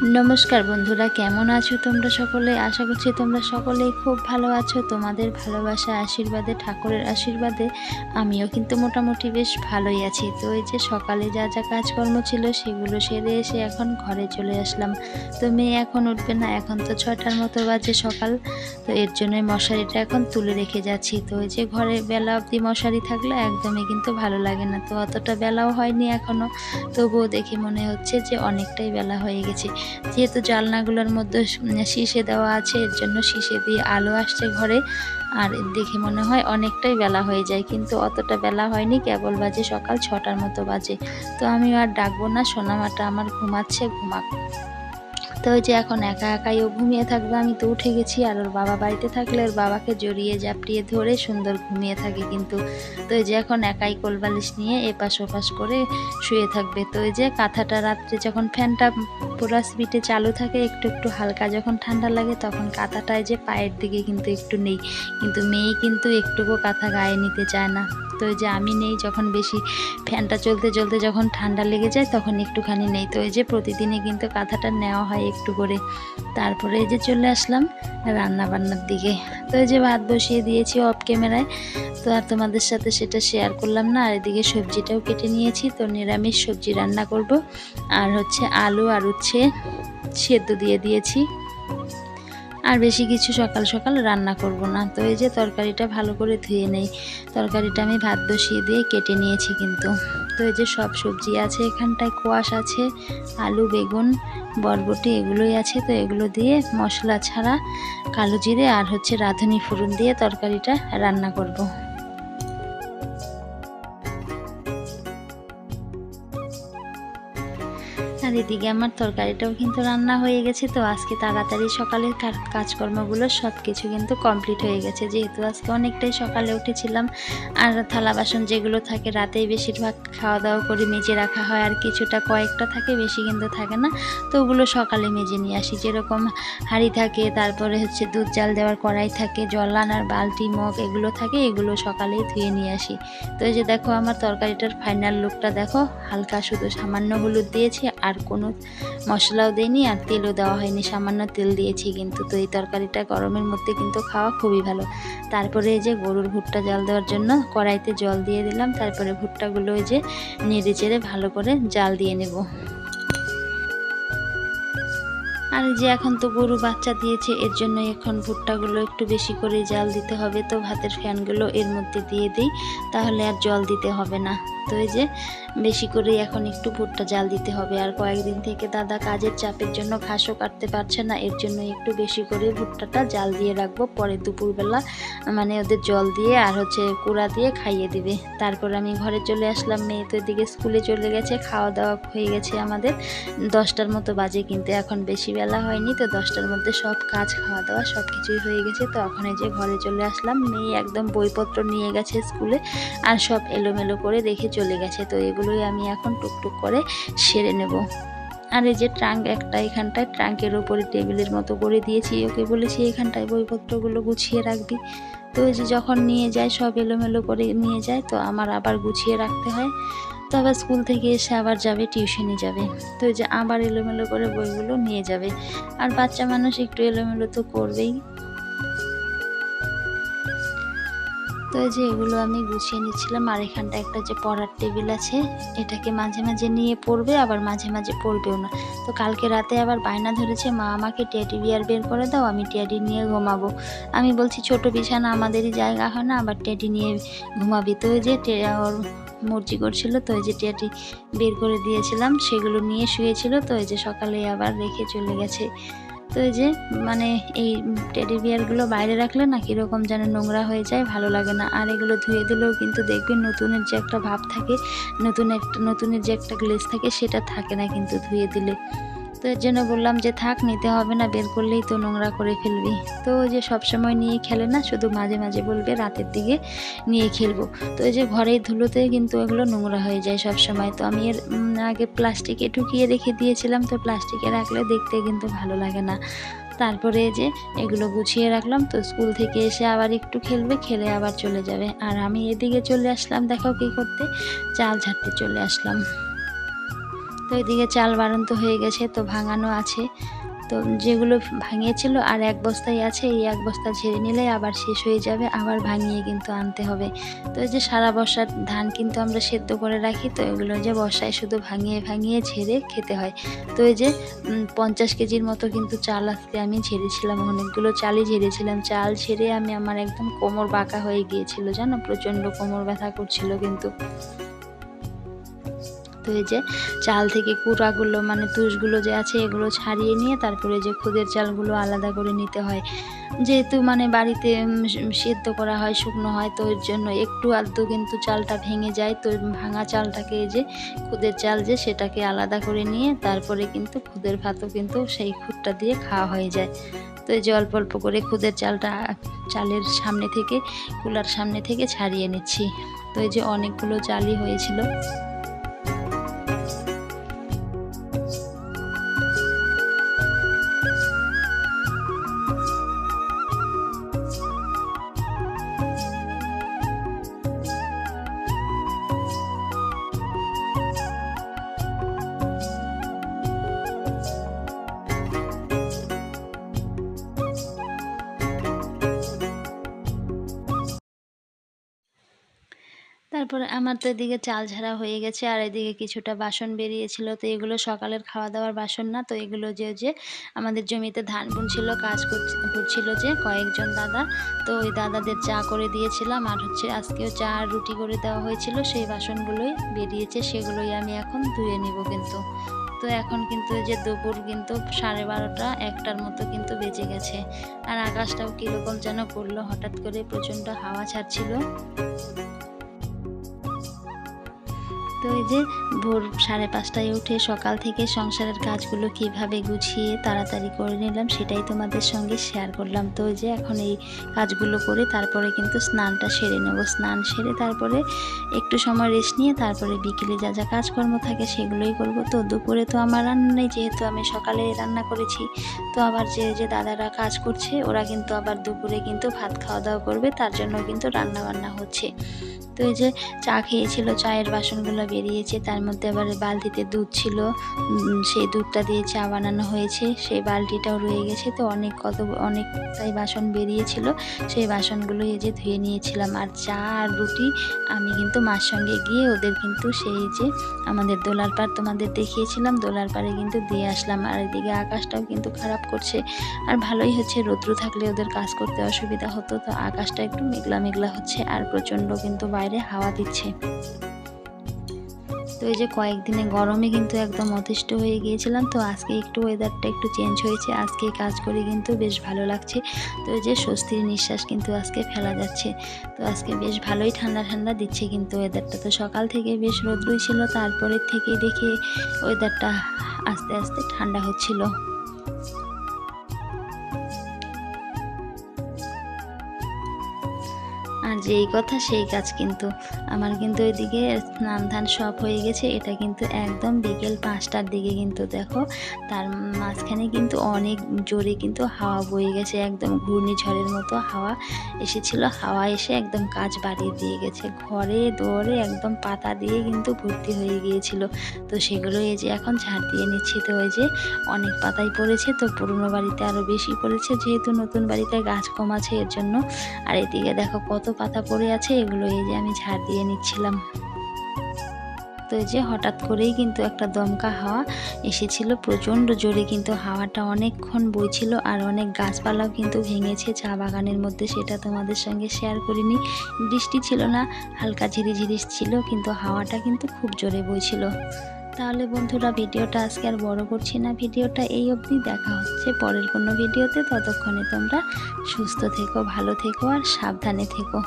নমস্কার বন্ধুরা, কেমন আছো তোমরা সকলে? আশা করছি তোমরা সকলেই খুব ভালো আছো। তোমাদের ভালোবাসা, আশীর্বাদে, ঠাকুরের আশীর্বাদে আমিও কিন্তু মোটামুটি বেশ ভালোই আছি। তো এই যে সকালে যা যা কাজকর্ম ছিল সেগুলো সেরে এসে এখন ঘরে চলে আসলাম। তো মেয়ে এখন উঠবে না, এখন তো ছটার মতো বাজে সকাল। তো এর জন্যই মশারিটা এখন তুলে রেখে যাচ্ছি। তো এই যে ঘরে বেলা অবধি মশারি থাকলে একদমই কিন্তু ভালো লাগে না। তো অতটা বেলাও হয়নি এখনও তবুও দেখে মনে হচ্ছে যে অনেকটাই বেলা হয়ে গেছে। যেহেতু জালনাগুলোর মধ্যে শীষে দেওয়া আছে, এর জন্য শীষে দিয়ে আলো আসছে ঘরে। আর দেখে মনে হয় অনেকটাই বেলা হয়ে যায়, কিন্তু অতটা বেলা হয়নি, কেবল বাজে সকাল ছটার মতো বাজে। তো আমি আর ডাকবো না, সোনামাটা আমার ঘুমাচ্ছে, ঘুমাক। তো ওই যে এখন একা একাই ও ঘুমিয়ে থাকবে। আমি তো উঠে গেছি আর ওর বাবা বাড়িতে থাকলে ওর বাবাকে জড়িয়ে জাপটিয়ে ধরে সুন্দর ঘুমিয়ে থাকে কিন্তু। তো এই যে এখন একাই কোলবালিশ নিয়ে এপাশ ওপাশ করে শুয়ে থাকবে। তো এই যে কাঁথাটা রাত্রে যখন ফ্যানটা পুরো স্পিডে চালু থাকে, একটু একটু হালকা যখন ঠান্ডা লাগে তখন কাঁথাটায় যে পায়ের দিকে কিন্তু একটু নেই। কিন্তু মেয়ে কিন্তু একটুকু কাঁথা গায়ে নিতে চায় না। তো ওই যে আমি নেই যখন বেশি ফ্যানটা চলতে চলতে যখন ঠান্ডা লেগে যায় তখন একটুখানি নেই। তো ওই যে প্রতিদিনই কিন্তু কাঁথাটা নেওয়া হয় একটু করে। তারপরে এই যে চলে আসলাম রান্না বান্নার দিকে। তো এই যে ভাত বসিয়ে দিয়েছি অফ ক্যামেরায় তো আর তোমাদের সাথে সেটা শেয়ার করলাম না। আর এদিকে সবজিটাও কেটে নিয়েছি। তো নিরামিষ সবজি রান্না করব। আর হচ্ছে আলু আর উচ্ছে সেদ্ধ দিয়ে দিয়েছি। আর বেশি কিছু সকাল সকাল রান্না করব না। তো এই যে তরকারিটা ভালো করে ধুয়ে নেই। তরকারিটা আমি ভাত বসিয়ে দিয়ে কেটে নিয়েছি কিন্তু। তো এই যে সব সবজি আছে এখানটায়, কোয়াশ আছে, আলু, বেগুন, বরবটি এগুলোই আছে। তো এগুলো দিয়ে মশলা ছাড়া কালো জিরে আর হচ্ছে রাঁধুনি ফোড়ন দিয়ে তরকারিটা রান্না করব। আর এদিকে আমার তরকারিটাও কিন্তু রান্না হয়ে গেছে, তো আজকে তাড়াতাড়ি সকালের কাজকর্মগুলো সব কিছু কিন্তু কমপ্লিট হয়ে গেছে। যেহেতু আজকে অনেকটাই সকালে উঠেছিলাম, আর থালা বাসন যেগুলো থাকে রাতেই বেশিরভাগ খাওয়া দাওয়া করে মেজে রাখা হয়, আর কিছুটা কয়েকটা থাকে, বেশি কিন্তু থাকে না, তো ওগুলো সকালে মেজে নিয়ে আসি। যেরকম হাঁড়ি থাকে, তারপরে হচ্ছে দুধ জাল দেওয়ার কড়াই থাকে জল আনার বালতি, মগ এগুলো থাকে, এগুলো সকালেই ধুয়ে নিয়ে আসি। তো এই যে দেখো, আমার তরকারিটার ফাইনাল লুকটা দেখো, হালকা শুধু সামান্য হলুদ দিয়েছি আর কোনো মশলাও দেয়নি আর তেলও দেওয়া হয়নি। সামান্য তেল দিয়েছি কিন্তু। তো এই তরকারিটা গরমের মধ্যে কিন্তু খাওয়া খুবই ভালো। তারপরে এই যে গরুর ভুট্টা জাল দেওয়ার জন্য কড়াইতে জল দিয়ে দিলাম। তারপরে ভুট্টাগুলো ওই যে নেড়ে চেড়ে ভালো করে জাল দিয়ে নেব। আর যে এখন তো গরু বাচ্চা দিয়েছে, এর জন্য এখন ভুট্টাগুলো একটু বেশি করে জাল দিতে হবে। তো ভাতের ফ্যানগুলো এর মধ্যে দিয়ে দিই, তাহলে আর জল দিতে হবে না। তো এই যে বেশি করে এখন একটু ভুট্টা জাল দিতে হবে। আর কয়েকদিন থেকে দাদা কাজের চাপের জন্য ঘাসও কাটতে পারছে না। এর জন্য একটু বেশি করে ভুট্টাটা জাল দিয়ে রাখব। পরে দুপুরবেলা মানে ওদের জল দিয়ে আর হচ্ছে কুড়া দিয়ে খাইয়ে দিবে। তারপর আমি ঘরে চলে আসলাম। মেয়ে তো এদিকে স্কুলে চলে গেছে। খাওয়া দাওয়া হয়ে গেছে আমাদের। দশটার মতো বাজে কিন্তু এখন বেশি বেলা হয়নি। তো দশটার মধ্যে সব কাজ খাওয়া দাওয়া সব কিছুই হয়ে গেছে। তো এই যে ঘরে চলে আসলাম। মেয়ে একদম বইপত্র নিয়ে গেছে স্কুলে। আর সব এলোমেলো করে রেখে চলে গেছে। তো এগুলোই আমি এখন টুকটুক করে সেরে নেব। আর এই যে ট্রাঙ্ক একটা এখানটায়, ট্রাঙ্কের ওপরে টেবিলের মতো করে দিয়েছি। ওকে বলেছি, এখানটায় বইপত্রগুলো গুছিয়ে রাখবি। তো ওই যে যখন নিয়ে যায়, সব এলোমেলো করে নিয়ে যায়, তো আমার আবার গুছিয়ে রাখতে হয়। তো আবার স্কুল থেকে এসে আবার যাবে, টিউশনে যাবে। তো ওই যে আবার এলোমেলো করে বইগুলো নিয়ে যাবে। আর বাচ্চা মানুষ একটু এলোমেলো তো করবেই। তো এই যে এগুলো আমি গুছিয়ে নিচ্ছিলাম, আর এখানটা একটা যে পড়ার টেবিল আছে, এটাকে মাঝে মাঝে নিয়ে পড়বে, আবার মাঝে মাঝে পড়বেও না। তো কালকে রাতে আবার বায়না ধরেছে, মা, আমাকে টেডি বিয়ার বের করে দাও, আমি টেডি নিয়ে ঘুমাবো। আমি বলছি, ছোট বিছানা আমাদেরই জায়গা হয় না, আবার টেডি নিয়ে ঘুমাবি। তো যে ওর মর্জি করছিল, তো ওই যে টেডি বের করে দিয়েছিলাম, সেগুলো নিয়ে শুয়েছিল, তো ওই যে সকালে আবার রেখে চলে গেছে। তো এই যে মানে এই টেডি বিয়ারগুলো বাইরে রাখলে না কীরকম যেন নোংরা হয়ে যায়, ভালো লাগে না। আর এগুলো ধুয়ে দিলেও কিন্তু দেখবেন নতুনের যে একটা ভাব থাকে নতুন একটা, নতুনের যে একটা গ্লেজ থাকে, সেটা থাকে না কিন্তু ধুয়ে দিলে। তো এর জন্য বললাম যে, থাক, নিতে হবে না, বের করলেই তো নোংরা করে ফেলবি। তো যে সব সময় নিয়ে খেলে না, শুধু মাঝে মাঝে বলবে, রাতের দিকে নিয়ে খেলব। তো এই যে ঘরের ধুলোতে কিন্তু এগুলো নোংরা হয়ে যায় সব সময় তো আমি এর আগে প্লাস্টিকে ঢুকিয়ে রেখে দিয়েছিলাম, তো প্লাস্টিকে রাখলে দেখতে কিন্তু ভালো লাগে না। তারপরে যে এগুলো গুছিয়ে রাখলাম, তো স্কুল থেকে এসে আবার একটু খেলবে, খেলে আবার চলে যাবে। আর আমি এদিকে চলে আসলাম, দেখো কী করতে, চাল ঝাড়তে চলে আসলাম। তো এদিকে চাল বাড়ন্ত হয়ে গেছে, তো ভাঙানো আছে। তো যেগুলো ভাঙিয়েছিল আর এক বস্তায় আছে, এই এক বস্তা ঝেড়ে নিলে আবার শেষ হয়ে যাবে, আবার ভাঙিয়ে কিন্তু আনতে হবে। তো এই যে সারা বর্ষার ধান কিন্তু আমরা সেদ্ধ করে রাখি, তো এগুলো যে বর্ষায় শুধু ভাঙিয়ে ভাঙিয়ে ঝেড়ে খেতে হয়। তো এই যে পঞ্চাশ কেজির মতো কিন্তু চাল আজকে আমি ঝেড়েছিলাম, অনেকগুলো চালই ঝেড়েছিলাম। চাল ঝেড়ে আমি আমার একদম কোমর বাঁকা হয়ে গিয়েছিল, জানো? প্রচণ্ড কোমর ব্যথা করছিল কিন্তু। তো এই যে চাল থেকে কুড়াগুলো মানে তুষগুলো যে আছে এগুলো ছাড়িয়ে নিয়ে তারপরে যে খুদের চালগুলো আলাদা করে নিতে হয়। যেহেতু মানে বাড়িতে সেদ্ধ করা হয়, শুকনো হয়, তো এর জন্য একটু আধটু কিন্তু চালটা ভেঙে যায়। তো ভাঙা চালটাকে যে খুদের চাল যে সেটাকে আলাদা করে নিয়ে তারপরে কিন্তু খুদের ভাতও কিন্তু সেই খুদটা দিয়ে খাওয়া হয়ে যায়। তো এই যে অল্প অল্প করে খুদের চালটা চালের সামনে থেকে, কুলার সামনে থেকে ছাড়িয়ে নিচ্ছি। তো এই যে অনেকগুলো চালই হয়েছিল। তারপরে আমার তো এদিকে চাল ঝাড়া হয়ে গেছে, আর এদিকে কিছুটা বাসন বেরিয়েছিল। তো এগুলো সকালের খাওয়া দাওয়ার বাসন না, তো এগুলো যে যে আমাদের জমিতে ধান বুনছিল, কাজ করছি- করছিল যে কয়েকজন দাদা। তো ওই দাদাদের চা করে দিয়েছিলাম, আর হচ্ছে আজকেও চা আর রুটি করে দেওয়া হয়েছিল, সেই বাসনগুলোই বেরিয়েছে, সেগুলোই আমি এখন ধুয়ে নিব কিন্তু। তো এখন কিন্তু যে দুপুর কিন্তু সাড়ে বারোটা, একটার মতো কিন্তু বেজে গেছে। আর আকাশটাও কীরকম যেন করল, হঠাৎ করে প্রচণ্ড হাওয়া ছাড়ছিল। তো এই যে ভোর সাড়ে পাঁচটায় উঠে সকাল থেকে সংসারের কাজগুলো কীভাবে গুছিয়ে তাড়াতাড়ি করে নিলাম সেটাই তোমাদের সঙ্গে শেয়ার করলাম। তো যে এখন এই কাজগুলো করে তারপরে কিন্তু স্নানটা সেরে নেব। স্নান সেরে তারপরে একটু সময় রেস্ট নিয়ে তারপরে বিকেলে যা যা কাজকর্ম থাকে সেগুলোই করব। তো দুপুরে তো আমার রান্না নেই, যেহেতু আমি সকালে রান্না করেছি। তো আবার যে যে দাদারা কাজ করছে, ওরা কিন্তু আবার দুপুরে কিন্তু ভাত খাওয়া দাওয়া করবে, তার জন্য কিন্তু রান্না বান্না হচ্ছে। তো এই যে চা খেয়েছিল, চায়ের বাসনগুলো বেরিয়েছে তার মধ্যে আবার বালতিতে দুধ ছিল। সেই দুধটা দিয়ে চা বানানো হয়েছে। সেই বালতিটাও রয়ে গেছে। তো অনেক কত, অনেকটাই বাসন বেরিয়েছিল। সেই বাসনগুলো এই যে ধুয়ে নিয়েছিলাম। আর চা আর রুটি আমি কিন্তু মার সঙ্গে গিয়ে ওদের কিন্তু সেই যে আমাদের দোলার পাড় তোমাদের দেখিয়েছিলাম। দোলার পাড়ে কিন্তু দিয়ে আসলাম। আর এদিকে আকাশটাও কিন্তু খারাপ করছে। আর ভালোই হচ্ছে। রৌদ্র থাকলে ওদের কাজ করতে অসুবিধা হতো। তো আকাশটা একটু মেঘলা মেঘলা হচ্ছে। আর প্রচণ্ড কিন্তু বাইরে হাওয়া দিচ্ছে। তো এই যে কয়েকদিনে গরমে কিন্তু একদম অতিষ্ঠ হয়ে গিয়েছিলাম, তো আজকে একটু ওয়েদারটা একটু চেঞ্জ হয়েছে, আজকে কাজ করে কিন্তু বেশ ভালো লাগছে। তো এই যে স্বস্তির নিঃশ্বাস কিন্তু আজকে ফেলা যাচ্ছে, তো আজকে বেশ ভালোই ঠান্ডা ঠান্ডা দিচ্ছে কিন্তু ওয়েদারটা তো সকাল থেকে বেশ রোদ্রই ছিল, তারপরের থেকেই দেখে ওয়েদারটা আস্তে আস্তে ঠান্ডা হচ্ছিল। যেই কথা সেই কাজ কিন্তু। আমার কিন্তু ওইদিকে স্নান ধান সব হয়ে গেছে, এটা কিন্তু একদম বিকেল পাঁচটার দিকে কিন্তু দেখো। তার মাঝখানে কিন্তু অনেক জোরে কিন্তু হাওয়া বয়ে গেছে, একদম ঘূর্ণিঝড়ের মতো হাওয়া এসেছিল। হাওয়া এসে একদম কাজ বাড়িয়ে দিয়ে গেছে। ঘরে দৌড়ে একদম পাতা দিয়ে কিন্তু ভর্তি হয়ে গিয়েছিল। তো সেগুলো এই যে এখন ঝাড় দিয়ে নিচ্ছি। তো ওই যে অনেক পাতাই পড়েছে, তো পুরনো বাড়িতে আরও বেশি পড়েছে, যেহেতু নতুন বাড়িতে গাছ কম আছে এর জন্য। আর এদিকে দেখো কত পাতা পড়ে আছে, এগুলো এই যে আমি ঝাড় দিয়ে নিচ্ছিলাম। তো এই যে হঠাৎ করেই কিন্তু একটা দমকা হাওয়া এসেছিল, প্রচণ্ড জোরে কিন্তু হাওয়াটা অনেকক্ষণ বইছিল আর অনেক গাছপালাও কিন্তু ভেঙেছে, চা বাগানের মধ্যে সেটা তোমাদের সঙ্গে শেয়ার করিনি। বৃষ্টি ছিল না, হালকা ঝিরিঝিরি ছিল, কিন্তু হাওয়াটা কিন্তু খুব জোরে বইছিল। তাহলে বন্ধুরা, ভিডিওটা আজকে আর বড় করছি না, ভিডিওটা এই অবধি, দেখা হচ্ছে পরের কোনো ভিডিওতে, ততক্ষণে তোমরা সুস্থ থেকো, ভালো থেকো আর সাবধানে থেকো।